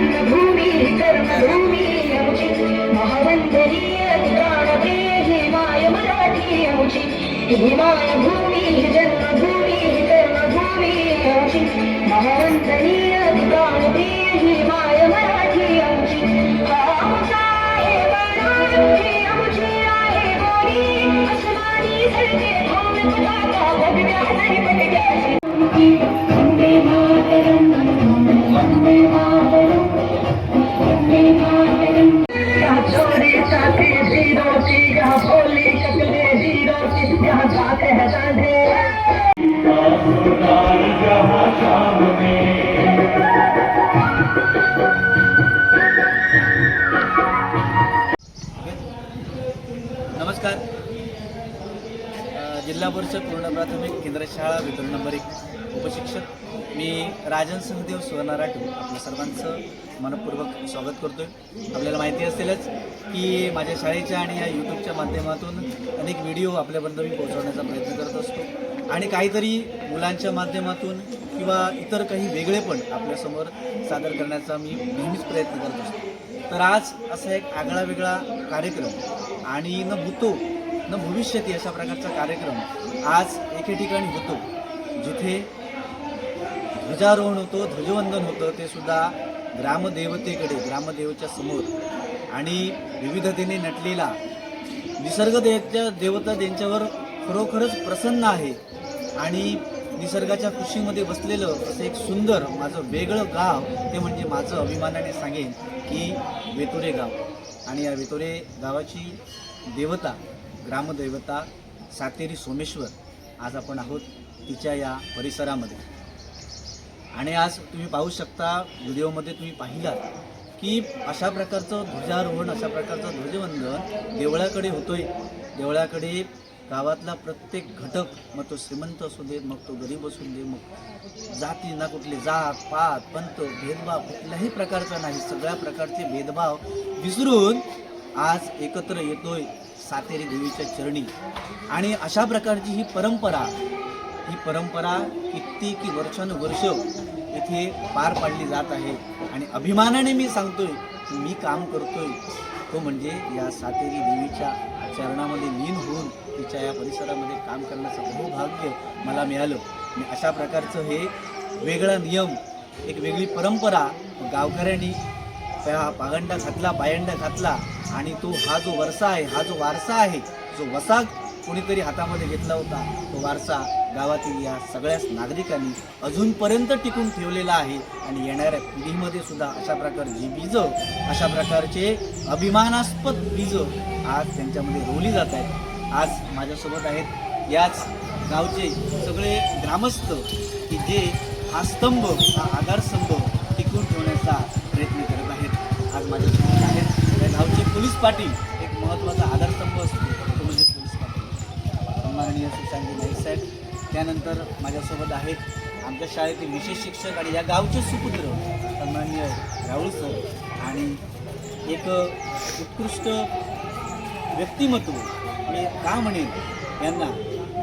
भूमी जन्मभूमी कर्मभूमी अमुची महावंदनीय पुराणते मराठी अमुची हिमाय भूमी मी राजन सहदेव सुवर्ण राठोड आपल्या सर्वांचं मनपूर्वक स्वागत करतोय. आपल्याला माहिती असेलच की माझ्या शाळेच्या आणि या यूट्यूबच्या माध्यमातून अनेक व्हिडिओ आपल्यापर्यंत मी पोहोचवण्याचा प्रयत्न करत असतो. आणि काहीतरी मुलांच्या माध्यमातून किंवा इतर काही वेगळेपण आपल्यासमोर सादर करण्याचा मी नेहमीच प्रयत्न करत असतो. तर आज असा एक आगळा वेगळा कार्यक्रम आणि न भूतो न भविष्यती अशा प्रकारचा कार्यक्रम आज एके ठिकाणी होतो जिथे ध्वजारोहण होतं ध्वजवंदन होतं ते सुद्धा ग्रामदेवतेकडे ग्रामदेवच्या समोर. आणि विविधतेने नटलेला निसर्ग देवच्या देवता त्यांच्यावर खरोखरच प्रसन्न आहे आणि निसर्गाच्या खुशीमध्ये बसलेलं असं एक सुंदर माझं वेगळं गाव ते म्हणजे माझं अभिमानाने सांगेन की वेतोरे गाव. आणि या वेतोरे गावाची देवता ग्रामदैवता सातेरी सोमेश्वर आज आपण आहोत तिच्या या परिसरामध्ये. आणि आज तुम्ही पाहू शकता व्हिडिओमध्ये तुम्ही पाहिलात की अशा प्रकारचं ध्वजारोहण अशा प्रकारचं ध्वजवंदन देवळाकडे होतोय. देवळाकडे गावातला प्रत्येक घटक मग तो श्रीमंत असू दे मग तो गरीब असू दे मग जाती ना कुठली जात पात पंत भेदभाव कुठल्याही प्रकारचा नाही. सगळ्या प्रकारचे भेदभाव विसरून आज एकत्र येतोय सातेरी देवीच्या चरणी. आणि अशा प्रकारची ही परंपरा ही परंपरा कित्येकी वर्षानुवर्ष इथे पार पाडली जात आहे. आणि अभिमानाने मी सांगतोय की मी काम करतोय. तो म्हणजे या सातेरी देवीच्या चरणामध्ये लीन होऊन तिच्या या परिसरामध्ये काम करण्याचं बहुभाग्य मला मिळालं. आणि अशा प्रकारचं हे वेगळा नियम एक वेगळी परंपरा गावकऱ्यांनी त्या पागंडा घातला पायंडा घातला. आणि तो हा जो वरसा आहे हा जो वारसा आहे जो वसा कोणीतरी हातामध्ये घेतला होता तो वारसा गावातील या सगळ्याच नागरिकांनी अजूनपर्यंत टिकून ठेवलेला आहे. आणि येणाऱ्या पिढीमध्ये सुद्धा अशा प्रकारची बीजं अशा प्रकारचे अभिमानास्पद बीजं आज त्यांच्यामध्ये रोवली जात आहेत. आज माझ्यासोबत आहेत याच गावचे सगळे ग्रामस्थ की जे हा स्तंभ हा आधारस्तंभ टिकून ठेवण्याचा प्रयत्न करत आहेत. आज माझ्यासोबत आहेत. या गावचे पोलीस पाटील एक महत्त्वाचा आधारस्तंभ असतो. तो म्हणजे पोलीस पाटील. सन्माननीय सुशांत नाईक साहेब त्यानंतर माझ्यासोबत आहेत आमच्या शाळेतील विशेष शिक्षक आणि या गावचे सुपुत्र सन्माननीय राहुल सर आणि एक उत्कृष्ट व्यक्तिमत्व मी का म्हणेन यांना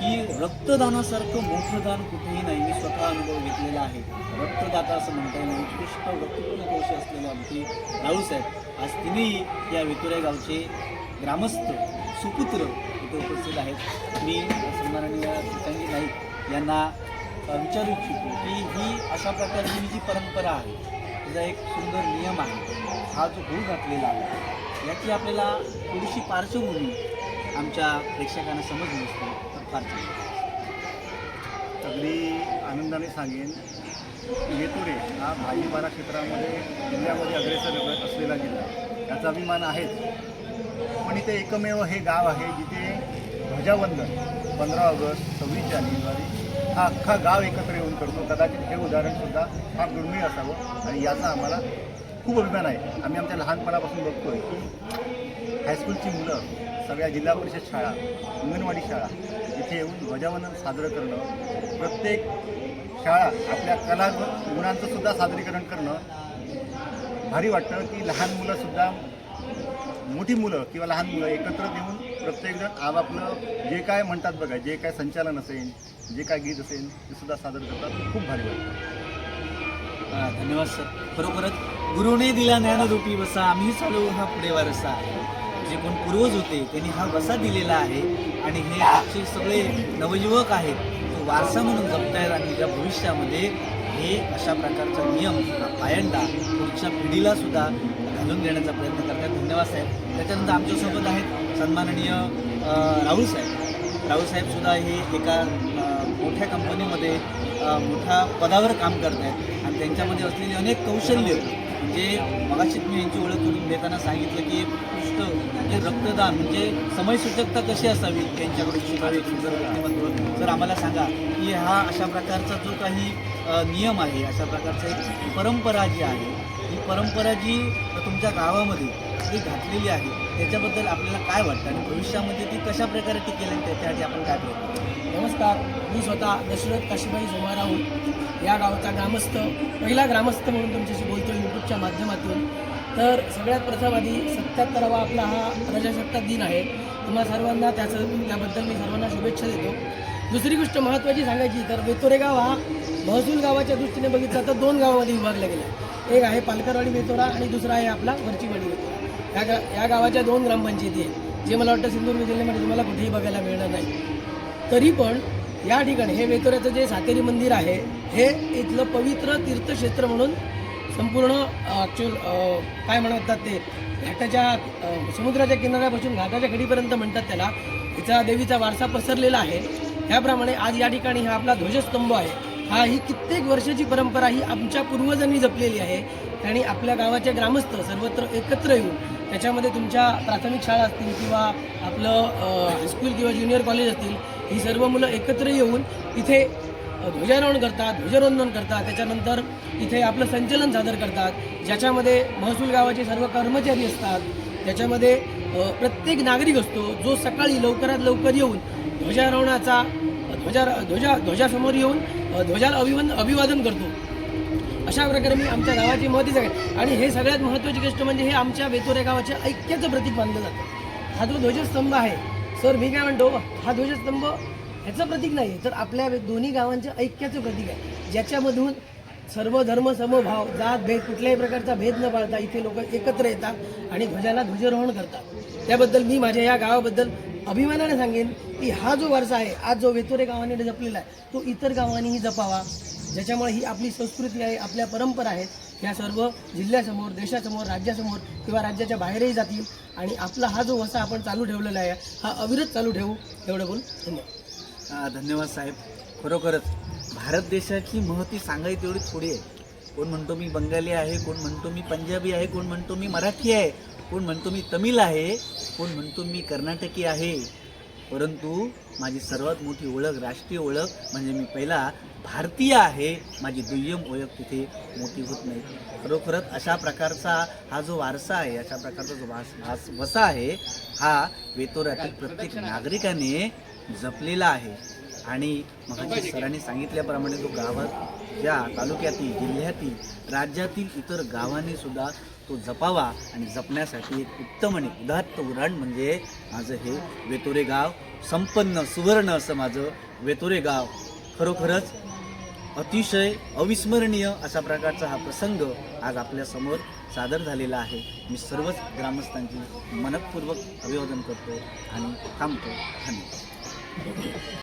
की रक्तदानासारखं मोठं दान कुठेही नाही. मी स्वतः अनुभव घेतलेला आहे. रक्तदाता असं म्हणता येईल. उत्कृष्ट वक्तृत्व कौशल्य असलेले आमचे राऊसाहेब आज तिनेही या वेतुऱ्या गावचे ग्रामस्थ सुपुत्र इथे उपस्थित आहेत. मी सन्माननीय चितंगी नाईक यांना विचारू इच्छितो की ही अशा प्रकारची जी परंपरा आहे तिचा एक सुंदर नियम आहे. हा जो होऊ घातलेला आहे याची आपल्याला थोडीशी पार्श्वभूमी आमच्या प्रेक्षकांना समजली असते तर फार अगदी आनंदाने सांगेन येतुरे हा भाजीपाला क्षेत्रामध्ये जिल्ह्यामध्ये अग्रेसर असलेला जिल्हा. याचा अभिमान आहेच. पण इथे एकमेव हे गाव आहे जिथे ध्वजावंदन पंधरा ऑगस्ट सव्वीस जानेवारी. हा अख्खा गाव एकत्र येऊन करतो. कदाचित हे उदाहरणसुद्धा फार दुर्मिळ असावं आणि याचा आम्हाला खूप अभिमान आहे. आम्ही आमच्या लहानपणापासून बघतोय की हायस्कूलची मुलं सगळ्या जिल्हा परिषद शाळा अंगणवाडी शाळा इथे येऊन ध्वजावंदन साजरं करणं प्रत्येक शाळा आपल्या कला गुणांचंसुद्धा सादरीकरण करणं भारी वाटतं की लहान मुलंसुद्धा मोठी मुलं किंवा लहान मुलं एकत्र येऊन प्रत्येकजण आपापलं जे काय म्हणतात बघा जे काय संचालन असेल जे काय गीत असेल ते सुद्धा सादर करतात. खूप भारी वाटतं. धन्यवाद सर. खरोखरच गुरुने दिला ज्ञानरूपी वसा आम्ही चालू हा पुढे वारसा जे कोण पूर्वज होते त्यांनी हा वसा दिलेला आहे आणि हे आजचे सगळे नवयुवक आहेत तो वारसा म्हणून जपतायत आणि त्या भविष्यामध्ये हे अशा प्रकारचा नियम हा पायंडा पुढच्या पिढीला सुद्धा समजून देण्याचा प्रयत्न करतात धन्यवाद साहेब. त्याच्यानंतर आमच्यासोबत आहेत सन्माननीय राहुल साहेब. राहुल साहेबसुद्धा हे एका मोठ्या कंपनीमध्ये मोठ्या पदावर काम करत आहेत आणि त्यांच्यामध्ये असलेली अनेक कौशल्य म्हणजे मगाशीच मी यांची ओळख करून देताना सांगितलं की पुष्ट म्हणजे रक्तदान म्हणजे समयसूचकता कशी असावी त्यांच्याकडे शिकावी सुंदर व्यक्तिमत्व. तर आम्हाला सांगा की हा अशा प्रकारचा जो काही नियम आहे अशा प्रकारचा एक परंपरा जी आहे ही परंपरा जी तुमच्या गावामध्ये जी घातलेली आहे त्याच्याबद्दल आपल्याला काय वाटतं? आणि भविष्यामध्ये ती कशा प्रकारे टिकेल आणि त्याच्यासाठी आपण काय करतो करू? नमस्कार मी स्वतः दशरथ काशीबाई जोमा आहोत या गावचा ग्रामस्थ पहिला ग्रामस्थ म्हणून तुमच्याशी बोलतो यूट्यूबच्या माध्यमातून. तर सगळ्यात प्रथम आधी सत्याहत्तरावा आपला हा प्रजासत्ताक दिन आहे. तुम्हा सर्वांना त्याचं त्याबद्दल मी सर्वांना शुभेच्छा देतो. दुसरी गोष्ट महत्त्वाची सांगायची तर वेतोरे गाव हा महसूल गावाच्या दृष्टीने बघितलं तर दोन गावामध्ये विभागला गेला आहे. एक आहे पालकरवाडी वेतोरा आणि दुसरा आहे आपला वरचीवाडी वेतोरा या गा या गावाच्या दोन ग्रामपंचायती आहेत. जे मला वाटतं सिंधुदुर्ग जिल्ह्यामध्ये तुम्हाला कुठेही बघायला मिळणार नाही. तरी पण या ठिकाणी हे वेतोऱ्याचं जे सातेरी मंदिर आहे हे इथलं पवित्र तीर्थक्षेत्र म्हणून संपूर्ण ॲक्च्युअल काय म्हणतात ते घाटाच्या समुद्राच्या किनाऱ्यापासून घाटाच्या खडीपर्यंत म्हणतात त्याला. हिचा देवीचा वारसा पसरलेला आहे. त्याप्रमाणे आज या ठिकाणी हा आपला ध्वजस्तंभ आहे. हा ही कित्येक वर्षाची परंपरा ही आमच्या पूर्वजांनी जपलेली आहे. आणि आपल्या गावाचे ग्रामस्थ सर्वत्र एकत्र येऊन त्याच्यामध्ये तुमच्या प्राथमिक शाळा असतील किंवा आपलं हायस्कूल किंवा ज्युनियर कॉलेज असतील ही सर्व मुलं एकत्र येऊन इथे ध्वजारोहण करतात ध्वजारोंदन करतात. त्याच्यानंतर इथे आपलं संचलन सादर करतात. ज्याच्यामध्ये महसूल गावाचे सर्व कर्मचारी असतात. त्याच्यामध्ये प्रत्येक नागरिक असतो जो सकाळी लवकरात लवकर येऊन ध्वजारोहणाचा ध्वजा ध्वजा ध्वजासमोर येऊन ध्वजाला अभिवन अभिवादन करतो. अशा प्रकारे मी आमच्या गावाची महती आहे. आणि हे सगळ्यात महत्त्वाची गोष्ट म्हणजे हे आमच्या वेतोरे गावाच्या ऐक्याचं प्रतीक मानलं जातं. हा जो ध्वजस्तंभ आहे सर मी काय म्हणतो हा ध्वजस्तंभ ह्याचं प्रतीक नाही तर आपल्या दोन्ही गावांच्या ऐक्याचं प्रतीक आहे. ज्याच्यामधून सर्व धर्म समभाव जात भेद कुठल्याही प्रकारचा भेद न पाळता इथे लोक एकत्र येतात आणि ध्वजाला ध्वजारोहण करतात. त्याबद्दल मी माझ्या या गावाबद्दल अभिमानाने सांगेन की हा जो वारसा आहे आज जो वेतोरे गावाने जपलेला आहे तो इतर गावांनीही जपावा. ज्याच्यामुळे ही आपली संस्कृती आहे आपल्या परंपरा आहेत ह्या सर्व जिल्ह्यासमोर देशासमोर राज्यासमोर किंवा राज्याच्या बाहेरही जातील. आणि आपला हा जो वसा आपण चालू ठेवलेला आहे हा अविरत चालू ठेवू. एवढं बोल धन्यवाद. धन्यवाद साहेब. खरोखरच भारत देशाची महती सांगायची तेवढी थोडी आहे. कोण म्हणतो मी बंगाली आहे कोण म्हणतो मी पंजाबी आहे कोण म्हणतो मी मराठी आहे कोण म्हणतो मी तमिळ आहे कोण म्हणतो मी कर्नाटकी आहे. परंतु माझी सर्वात मोठी ओळख राष्ट्रीय ओळख म्हणजे मी पहिला भारतीय आहे माझी दुय्यम ओळख तिथे मोठी होत नाही. खरोखरच अशा प्रकारचा हा जो वारसा आहे अशा प्रकारचा जो वास वास वसा आहे हा वेतोऱ्यातील प्रत्येक नागरिकाने जपलेला आहे. आणि मग सरांनी सांगितल्याप्रमाणे तो गावात ज्या तालुक्यातील जिल्ह्यातील राज्यातील इतर गावांनी सुद्धा तो जपावा आणि जपण्यासाठी एक उत्तम आणि उदात्त उदाहरण म्हणजे माझं हे वेतोरे गाव. संपन्न सुवर्ण असं माझं वेतोरे गाव. खरोखरच अतिशय अविस्मरणीय अशा प्रकारचा हा प्रसंग आज आपल्यासमोर सादर झालेला आहे. मी सर्वच ग्रामस्थांची मनपूर्वक अभिवादन करतो आणि थांबतो धन्यवाद.